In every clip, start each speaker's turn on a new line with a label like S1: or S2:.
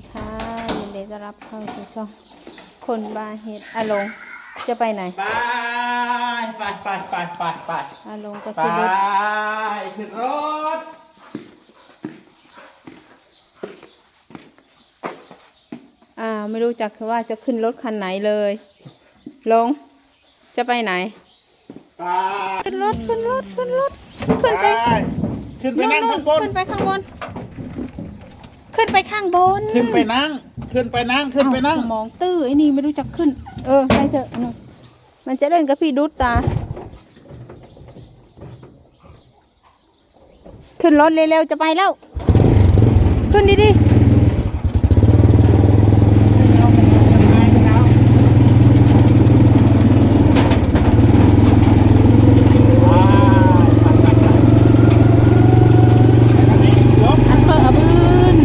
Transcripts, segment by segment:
S1: ดีค่ะยินดีต้อนรับเข้าสู่ช่องคนบาเฮ็ดอาลงจะไปไหน
S2: ไปไปไปไปไปไป
S1: อาลงก็
S2: ไป
S1: จะรถ
S2: ขึ้นรถ
S1: อ่าไม่รู้จักคือว่าจะขึ้นรถคันไหนเลย ลง จะไปไหน
S2: ไป
S1: ขึ้นรถขึ้นรถขึ้นรถขึ้นไป
S2: ขึ้นไปนั่ง
S1: นู่
S2: ข้านงบน
S1: ขึ้นไปข้างบน ขึ้นไปข้างบน
S2: ขึ้นไปนั่ง ขึ้นไปนั่ง ขึ้นไปนั่ง
S1: เอ้าสมองตื้อไอ้นี่ไม่รู้จักขึ้น เออไปเถอะอันนู้นมันจะเล่นกับพี่ดุดตา ขึ้นรถเร็วๆจะไปแล้ว ขึ้นดิดิ อันเฟอร์บืน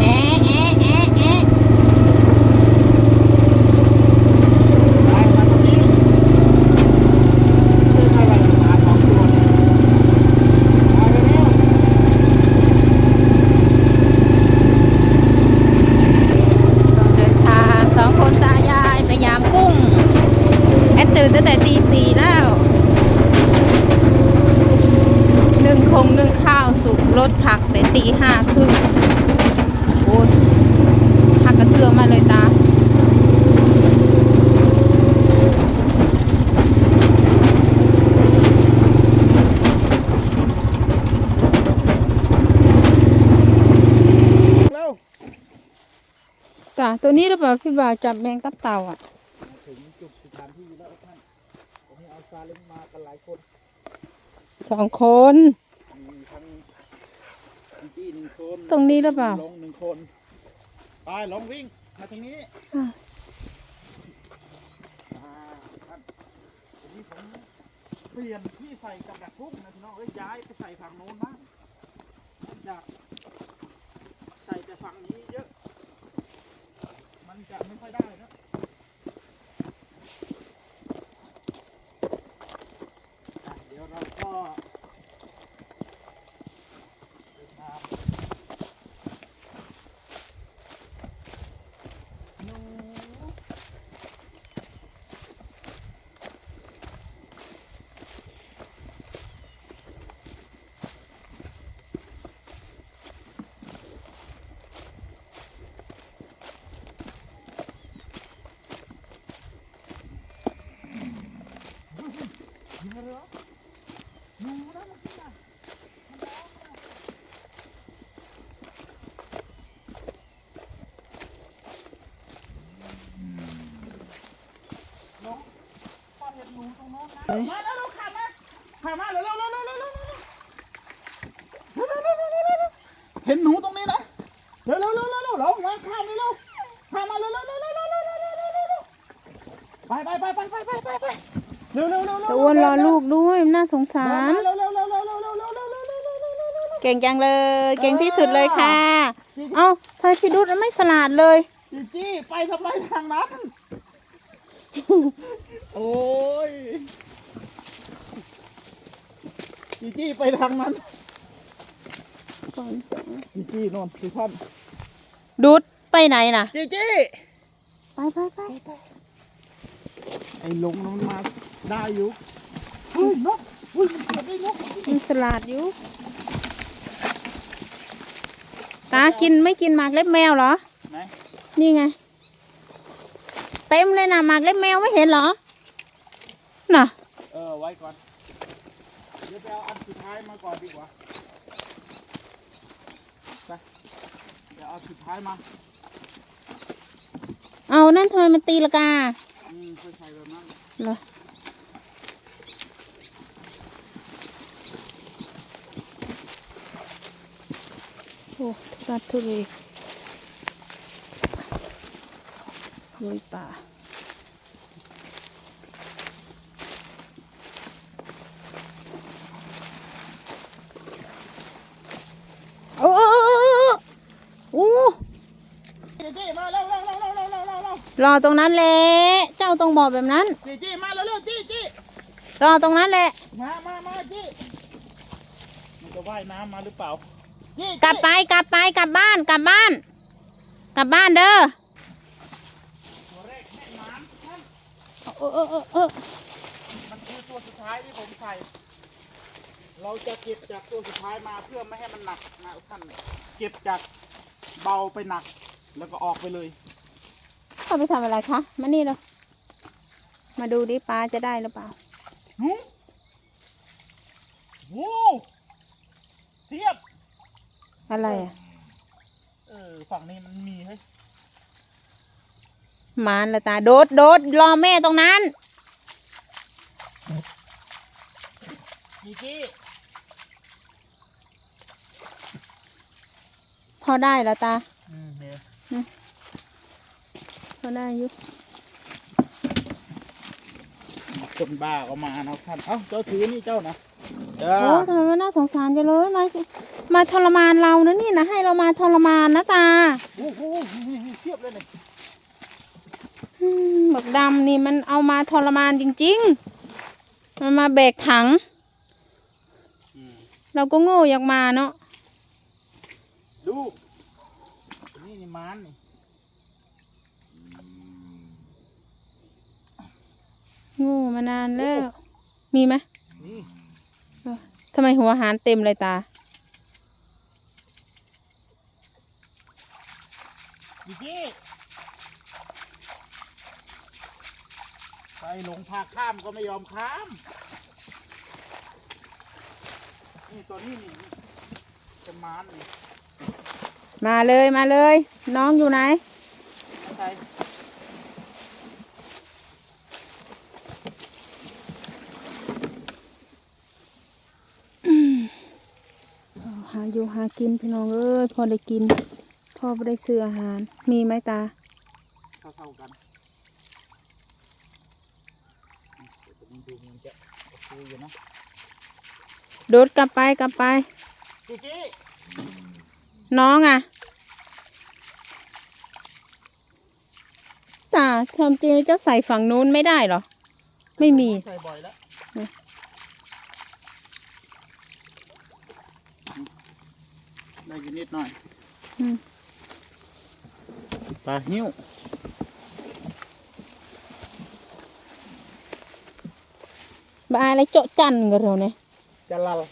S1: แอะแอะแอะแอะเดินทางสองคนตายายไปยามกุ้ง แอดตื่นตั้งแต่ตีสี่แล้ว นึ่งคงนึ่งข้าวสุกรถผักแต่ตีห้าครึ่งโอ้ยผักกระเทือมาเลยตา
S2: เร็ว
S1: จ้ะตัวนี้หรือเปล่าพี่บ่าวจับแมงตับเต่าอะ
S2: ถึงจุดสถานที่แล้วท่านวันนี้เอาซาเล้งมากันหลายคน
S1: สองคน
S2: มีทั้งพี่จี้หนึ่งคน
S1: ตรงนี้หรือเปล่า
S2: ลงหนึ่งคนไปลงวิ่งมาทางนี้
S1: อะ
S2: อ่าท่านวันนี้ผมเปลี่ยนที่ใส่กับดักกุ้งนะพี่น้องเอ้ยย้ายไปใส่ฝั่งโน้นบ้างอยากใส่แต่ฝั่งนี้เยอะ ไม่ค่อยได้นะอะเดี๋ยวเราก็เดินทางหนู มา แล้วเราขับมาขับมาเร็วเร็วเร็วเร็วเร็วเร็วเร็วเร็วเร็วเร็วเร็วเร็วเห็นหนูตรงนี้นะเร็วเร็วเร็วเร็วเร็วเร็วมาข้ามเร็วเร็วข้ามมาเร็วเร็วเร็วเร็วเร็วเร็วเร็วเร็วเร็วเร็วเร็วไปไปไปไปไปไปไปไปเร็วเร็วเร็วเร็ว
S1: แต่อ้วนรอลูกด้วยมันน่าสงสาร
S2: เร็วเร็วเร็วเร็วเร็วเร็วเร็วเร็วเร็วเร็วเร็วเร็วเร็วเร็วเร็ว
S1: เก่งจังเลย เก่งที่สุดเลยค่ะ เอ้าทำไมพี่ดุดไม่สลาดเลย
S2: จีจี้ไปทำไรทางนั้นโอ้ย จีจี้ไปทางนั้นจีจี้นอนคือท่าน
S1: ดุดไปไหนน่ะ
S2: จีจี้
S1: ไปไปไป
S2: ไอ้ลงนั้นมาได้อยู่เฮ้ยนกเฮ้ยมันเกิดได้นก
S1: มันสลาดอยู่ ตากินไม่กินหมากเล็บแมวเหรอ
S2: ไหน
S1: นี่ไง เต็มเลยนะหมากเล็บแมวไม่เห็นเหรอ น่ะ
S2: เออไว้ก่อนเดี๋ยวไปเอาอันสุดท้ายมาก่อนดีกว่าไปเดี๋ยวเอาสุดท้ายมา
S1: เอานั่นทำไมมันตีละกา
S2: อืมค่อยใส่แบบนั้น
S1: เหรอโอ้ทุรัดทุเรลุยป่า โอ้โอ้
S2: จี้มาเร็วเร็วเร็วเร็วเร็วเร็วเร็วเร็ว
S1: รอตรงนั้นแหละ เจ้าต้องบอกแบบนั้น
S2: จี้จี้มาเร็วเร็วจี้จี้
S1: รอตรงนั้นแหละ
S2: มามามาจี้มันจะว่ายน้ำมาหรือเปล่าจี้
S1: กลับไปกลับไปกลับบ้านกลับบ้าน กลับบ้านเด้อ
S2: ตัวแรกแม่น้ำท่าน
S1: เออเออเออเออ
S2: มันคือตัวสุดท้ายที่ผมใส่เราจะเก็บจากตัวสุดท้ายมาเพื่อไม่ให้มันหนักนะท่านเก็บจากเบาไปหนัก แล้วก็ออกไปเลย
S1: เข้าไปทำอะไรคะ มานี่เลยมาดูดิปลาจะได้หรือเปล่า
S2: หูโว้เทียบ
S1: อะไรอะ
S2: เออ ฝั่งนี้มันมีเฮ้ย
S1: หมานละตา โดดโดดรอแม่ตรงนั้น
S2: จีจี้
S1: พอได้ละตา
S2: อืมเนี่ย
S1: พอได้อยุ
S2: คนบ้าก็มานะท่านเอ้าเจ้าถือนี่เจ้านะเจ้า
S1: โอ้ทำไมมันน่าสงสารจังเลยมามาทรมานเรานะนี่นะให้เรามาทรมานนะตา
S2: โอ้โหเทียบเลยเนี่ย
S1: อืมบักดำนี่มันเอามาทรมานจริง ๆ มันมาแบกถัง
S2: อืม
S1: เราก็โง่อยากมาเนาะ
S2: ดูนี่นี่มานนี่
S1: ง่มานานแล้ว มีไหม
S2: นี่
S1: ทำไมหัวอาหารเต็มเลยตา
S2: จีจี้ไปหลงพาข้ามก็ไม่ยอมข้าม นี่ตัวนี้นี่เป็นมานนี่
S1: มาเลยมาเลย น้องอยู่ไหน
S2: ไม่ใช่
S1: หาอยู่หากินพี่น้องเอ้ยพอได้กินพอบ่ได้ซื้ออาหาร มีไหมตา
S2: เท่าเท่าๆกันเดี๋ยวผมดูมันจะโอเคอยู่นะ
S1: โดดกลับไปกลับไป
S2: จีจี้
S1: น้องอะ ตาความจริงแล้วเจ้าใส่ฝั่งนู้นไม่ได้เหรอ ไม่มี
S2: ใส่บ่อยแล้ว
S1: อืม
S2: ได้อยู่นิดหน่อย
S1: อืม
S2: ปลาหิ้ว
S1: บ้าอะไรโจะจันกันเราเนี่ย
S2: จะลล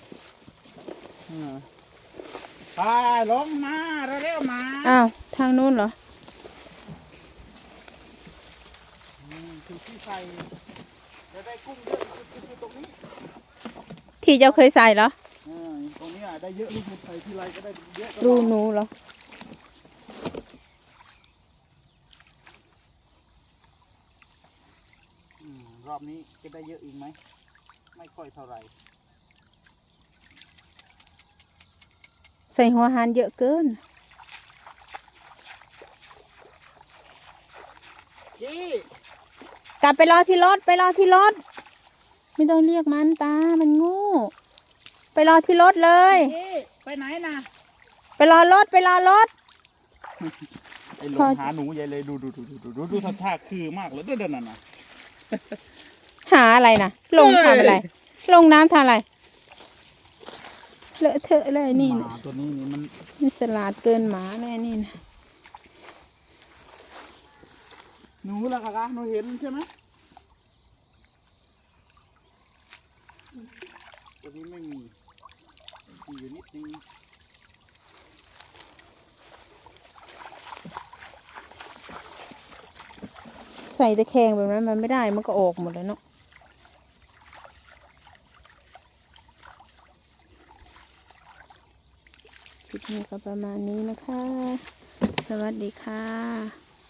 S2: อืมไปลงมาเร็วๆมา
S1: อ้าวทางนู้นเหรอ
S2: อืมคือที่ใส่จะได้กุ้งเยอะคือคือตรงนี้
S1: ที่เจ้าเคยใส่เหรอ
S2: อ่าตรงนี้อะ ได้เยอะที่สุดใส่ที่ไรก็ได้เยอะตลอด
S1: รูหนูเหรอ
S2: อืมรอบนี้จะได้เยอะอีกไหม ไม่ค่อยเท่าไหร่
S1: ใส่หัวหารเยอะเกิน
S2: จี้
S1: กลับไปรอที่รถไปรอที่รถ ไม่ต้องเรียกมันตา มันโง่ ไปรอที่รถเลย
S2: จี้ไปไหนนะ
S1: ไปรอรถไปรอรถ
S2: ไอ้หล
S1: พอ
S2: งหาหนูใหญ่เลยดูดูดูดูดูดูดูท่าท่าคือมากเลยเดินเดินน่ะนะ
S1: หาอะไรนะลง
S2: เอ้ย
S1: ทำอะไร ลงน้ำทำอะไรเลอะเทอะเลยนี่
S2: ห
S1: นะ
S2: มาตัวนี้นี่มัน
S1: นี่สลาดเกินหมาแน่นี่นะ
S2: หนูละคะหนูเห็นใช่ไหมตัวนี้ไม่มี มีอยู่นิง
S1: ใส่ตะแคงแบบนั้นมันไม่ได้ มันก็ออกหมดเลยเนาะ คลิปนี้ก็ประมาณนี้นะคะ สวัสดีค่ะ